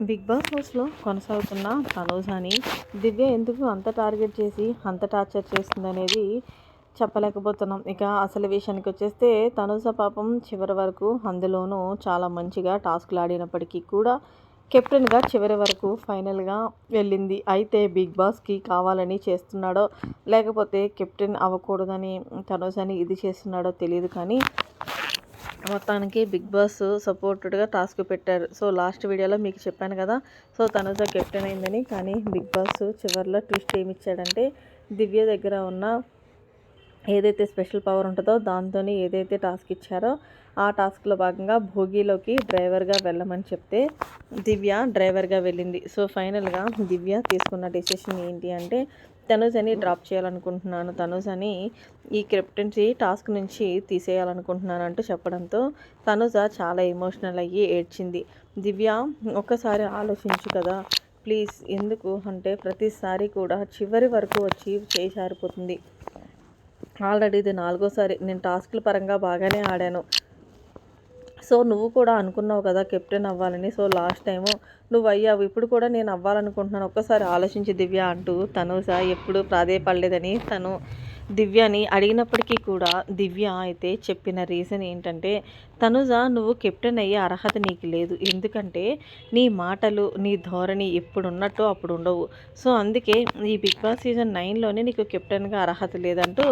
Big boss హౌస్లో కొనసాగుతున్న తనోజాని దివ్య ఎందుకు అంత టార్గెట్ చేసి అంత టార్చర్ చేస్తుందనేది చెప్పలేకపోతున్నాం. ఇక అసలు విషయానికి వచ్చేస్తే తనుజ పాపం చివరి వరకు అందులోనూ చాలా మంచిగా టాస్క్లు ఆడినప్పటికీ కూడా కెప్టెన్గా చివరి వరకు ఫైనల్గా వెళ్ళింది. అయితే బిగ్ బాస్కి కావాలని చేస్తున్నాడో లేకపోతే కెప్టెన్ అవ్వకూడదని తనూజని ఇది చేస్తున్నాడో తెలియదు కానీ మొత్తానికి బిగ్ బాస్ సపోర్టెడ్గా టాస్క్ పెట్టారు. సో లాస్ట్ వీడియోలో మీకు చెప్పాను కదా సో తనుజ కెప్టెన్ అయిందని. కానీ బిగ్ బాస్ చివరిలో ట్విస్ట్ ఏమి ఇచ్చాడంటే దివ్య దగ్గర ఉన్న ఏదైతే స్పెషల్ పవర్ ఉంటుందో దాంతో ఏదైతే టాస్క్ ఇచ్చారో ఆ టాస్క్లో భాగంగా భోగిలోకి డ్రైవర్గా వెళ్ళమని చెప్తే దివ్య డ్రైవర్గా వెళ్ళింది. సో ఫైనల్గా దివ్య తీసుకున్న డెసిషన్ ఏంటి అంటే తనుజని డ్రాప్ చేయాలనుకుంటున్నాను. తనుజ్ అని ఈ కెప్టెన్సీ టాస్క్ నుంచి తీసేయాలనుకుంటున్నాను అంటూ చెప్పడంతో తనుజ చాలా ఎమోషనల్ అయ్యి ఏడ్చింది. దివ్య ఒక్కసారి ఆలోచించు కదా ప్లీజ్. ఎందుకు? అంటే ప్రతిసారి కూడా చివరి వరకు వచ్చి చేసారిపోతుంది ఆల్రెడీ ఇది నాలుగోసారి నేను టాస్క్ల పరంగా బాగానే ఆడాను. సో నువ్వు కూడా అనుకున్నావు కదా కెప్టెన్ అవ్వాలని. సో లాస్ట్ టైము నువ్వు అయ్యావు. ఇప్పుడు కూడా నేను అవ్వాలనుకుంటున్నాను. ఒక్కసారి ఆలోచించి దివ్య అంటూ తను ఎప్పుడు ప్రాధేయపడలేదని తను దివ్యని అడిగినప్పటికీ కూడా దివ్య అయితే చెప్పిన రీజన్ ఏంటంటే తనుజ నువ్వు కెప్టెన్ అయ్యే అర్హత నీకు లేదు. ఎందుకంటే నీ మాటలు నీ ధోరణి ఎప్పుడు ఉన్నట్టు అప్పుడు ఉండవు. సో అందుకే ఈ బిగ్ బాస్ సీజన్ నైన్లోనే నీకు కెప్టెన్గా అర్హత లేదంటూ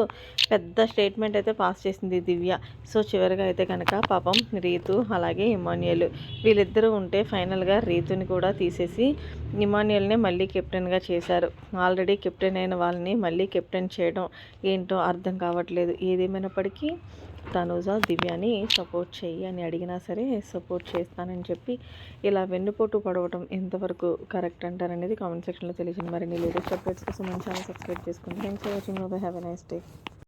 పెద్ద స్టేట్మెంట్ అయితే పాస్ చేసింది దివ్య. సో చివరిగా అయితే కనుక పాపం రీతు అలాగే ఇమాన్యుయల్. వీళ్ళిద్దరూ ఉంటే ఫైనల్గా రీతుని కూడా తీసేసి ఇమాన్యుయల్నే మళ్ళీ కెప్టెన్గా చేశారు. ఆల్రెడీ కెప్టెన్ అయిన వాళ్ళని మళ్ళీ కెప్టెన్ చేయడం ఏంటో అర్థం కావట్లేదు. ఏదేమైనప్పటికీ తనుజ దివ్యాని సపోర్ట్ చెయ్యి అని అడిగినా సరే సపోర్ట్ చేస్తానని చెప్పి ఇలా వెన్నుపోటు పడవటం ఎంతవరకు కరెక్ట్ అంటారనేది కామెంట్ సెక్షన్లో తెలియజేయండి. మరిన్ని లేటెస్ట్ అప్డేట్స్ కోసం మన ఛానల్ సబ్స్క్రైబ్ చేసుకోండి thanks for watching. Have a nice day